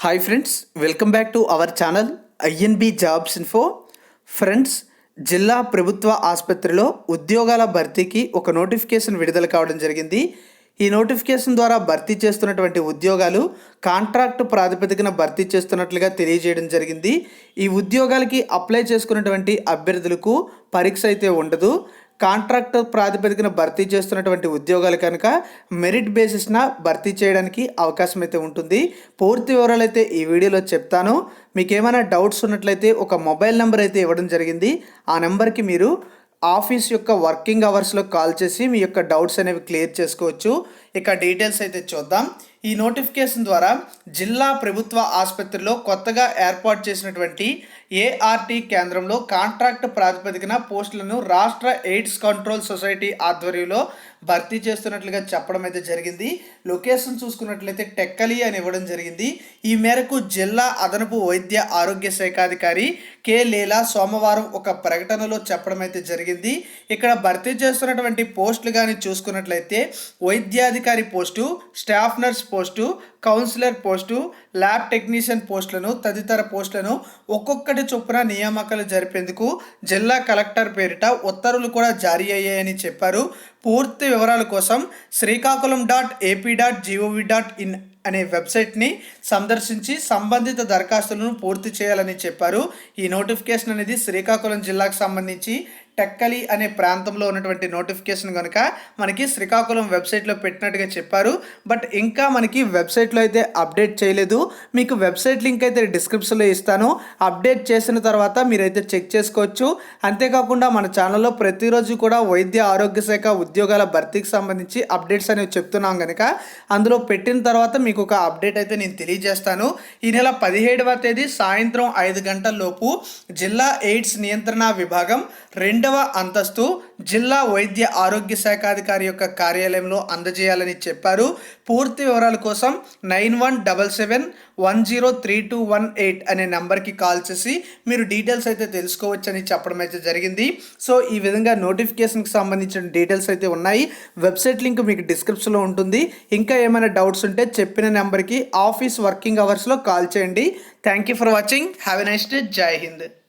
Hi friends welcome back to our channel INB jobs info friends జిల్లా ప్రభుత్వ ఆసుపత్రిలో ఉద్యోగాల భర్తీకి ఒక నోటిఫికేషన్ విడుదల కావడం జరిగింది. ఈ నోటిఫికేషన్ ద్వారా భర్తీ చేస్తున్నటువంటి ఉద్యోగాలు కాంట్రాక్ట్ ప్రాతిపదికన భర్తీ చేస్తున్నట్లుగా తెలియజేయడం జరిగింది. ఈ ఉద్యోగాలకి అప్లై చేసుకున్నటువంటి అభ్యర్థులకు పరీక్ష అయితే ఉండదు. కాంట్రాక్ట్ ప్రాతిపదికన భర్తీ చేస్తున్నటువంటి ఉద్యోగాలు కనుక మెరిట్ బేసిస్న భర్తీ చేయడానికి అవకాశం అయితే ఉంటుంది. పూర్తి వివరాలు అయితే ఈ వీడియోలో చెప్తాను. మీకు ఏమైనా డౌట్స్ ఉన్నట్లయితే ఒక మొబైల్ నెంబర్ అయితే ఇవ్వడం జరిగింది. ఆ నెంబర్కి మీరు ఆఫీస్ యొక్క వర్కింగ్ అవర్స్లో కాల్ చేసి మీ యొక్క డౌట్స్ అనేవి క్లియర్ చేసుకోవచ్చు. ఇక డీటెయిల్స్ అయితే చూద్దాం. ఈ నోటిఫికేషన్ ద్వారా జిల్లా ప్రభుత్వ ఆసుపత్రిలో కొత్తగా ఏర్పాటు చేసినటువంటి ఏఆర్టీ కేంద్రంలో కాంట్రాక్ట్ ప్రాతిపదికన పోస్టులను రాష్ట్ర ఎయిడ్స్ కంట్రోల్ సొసైటీ ఆధ్వర్యంలో భర్తీ చేస్తున్నట్లుగా చెప్పడం అయితే జరిగింది. లొకేషన్ చూసుకున్నట్లయితే టెక్కలి అని ఇవ్వడం జరిగింది. ఈ మేరకు జిల్లా అదనపు వైద్య ఆరోగ్య శాఖాధికారి కె లీలా సోమవారం ఒక ప్రకటనలో చెప్పడం అయితే జరిగింది. ఇక్కడ భర్తీ చేస్తున్నటువంటి పోస్టులు కానీ చూసుకున్నట్లయితే వైద్యాధికారి post staff nurse post counsellor post lab technician పోస్టులను తదితర పోస్టులను ఒక్కొక్కటి చొప్పున నియామకాలు జరిపేందుకు జిల్లా కలెక్టర్ పేరిట ఉత్తర్వులు కూడా జారీ అయ్యాయని చెప్పారు. పూర్తి వివరాల కోసం Srikakulam dot AP dot GOV dot in అనే వెబ్సైట్ని సందర్శించి సంబంధిత దరఖాస్తులను పూర్తి చేయాలని చెప్పారు. ఈ నోటిఫికేషన్ అనేది శ్రీకాకుళం జిల్లాకు సంబంధించి టెక్కలి అనే ప్రాంతంలో ఉన్నటువంటి నోటిఫికేషన్ కనుక మనకి శ్రీకాకుళం వెబ్సైట్లో పెట్టినట్టుగా చెప్పారు. బట్ ఇంకా మనకి వెబ్సైట్లో అయితే అప్డేట్ చేయలేదు. మీకు వెబ్సైట్ లింక్ అయితే డిస్క్రిప్షన్లో ఇస్తాను. అప్డేట్ చేసిన తర్వాత మీరైతే చెక్ చేసుకోవచ్చు. అంతేకాకుండా మన ఛానల్లో ప్రతిరోజు కూడా వైద్య ఆరోగ్య శాఖ ఉద్యోగాల భర్తీకి సంబంధించి అప్డేట్స్ అనేవి చెప్తున్నాం కనుక అందులో పెట్టిన తర్వాత మీకు ఒక అప్డేట్ అయితే నేను తెలియజేస్తాను. ఈ నెల పదిహేడవ తేదీ సాయంత్రం ఐదు గంటల లోపు జిల్లా ఎయిడ్స్ నియంత్రణ విభాగం రెండవ అంతస్తు జిల్లా వైద్య ఆరోగ్య శాఖాధికారి యొక్క కార్యాలయంలో అందజేయాలని చెప్పారు. పూర్తి వివరాల కోసం nine one double seven one zero three two one eight అనే నెంబర్కి కాల్ చేసి మీరు డీటెయిల్స్ అయితే తెలుసుకోవచ్చని చెప్పడం అయితే జరిగింది. సో ఈ విధంగా నోటిఫికేషన్కి సంబంధించిన డీటెయిల్స్ అయితే ఉన్నాయి. వెబ్సైట్ లింక్ మీకు డిస్క్రిప్షన్లో ఉంటుంది. ఇంకా ఏమైనా డౌట్స్ ఉంటే చెప్పిన నెంబర్కి ఆఫీస్ వర్కింగ్ అవర్స్లో కాల్ చేయండి. Thank you for watching. Have a nice day. Jai Hind.